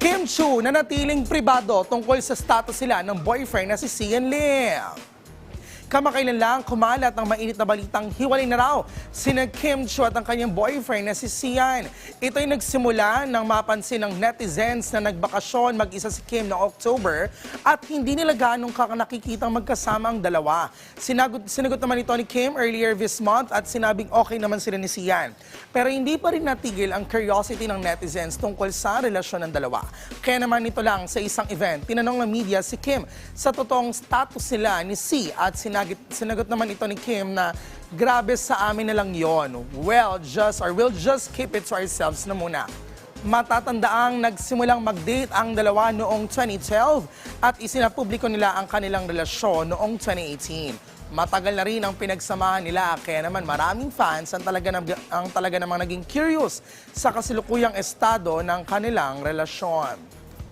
Kim Chu na natiling pribado tungkol sa status sila ng boyfriend na si Sian Lim. Kamakailan lang kumalat ang mainit na balitang hiwalay na raw sina Kim Chu at ang kanyang boyfriend na si Sian. Ito'y nagsimula nang mapansin ng netizens na nagbakasyon mag-isa si Kim noong October at hindi nila ganong nakikitang magkasama ang dalawa. Sinagot, sinagot naman ito ni Kim earlier this month at sinabing okay naman sila ni Sian. Pero hindi pa rin natigil ang curiosity ng netizens tungkol sa relasyon ng dalawa. Kaya naman ito lang sa isang event, tinanong ng media si Kim sa totoong status nila ni Si at sinagit, sinagot naman ito ni Kim na grabe sa amin na lang yon. Well, just or we'll just keep it to ourselves na muna. Matatandaang nagsimulang mag-date ang dalawa noong 2012 at isinapubliko nila ang kanilang relasyon noong 2018. Matagal na rin ang pinagsamahan nila kaya naman maraming fans ang talaga, nam- ang talaga namang naging curious sa kasilukuyang estado ng kanilang relasyon.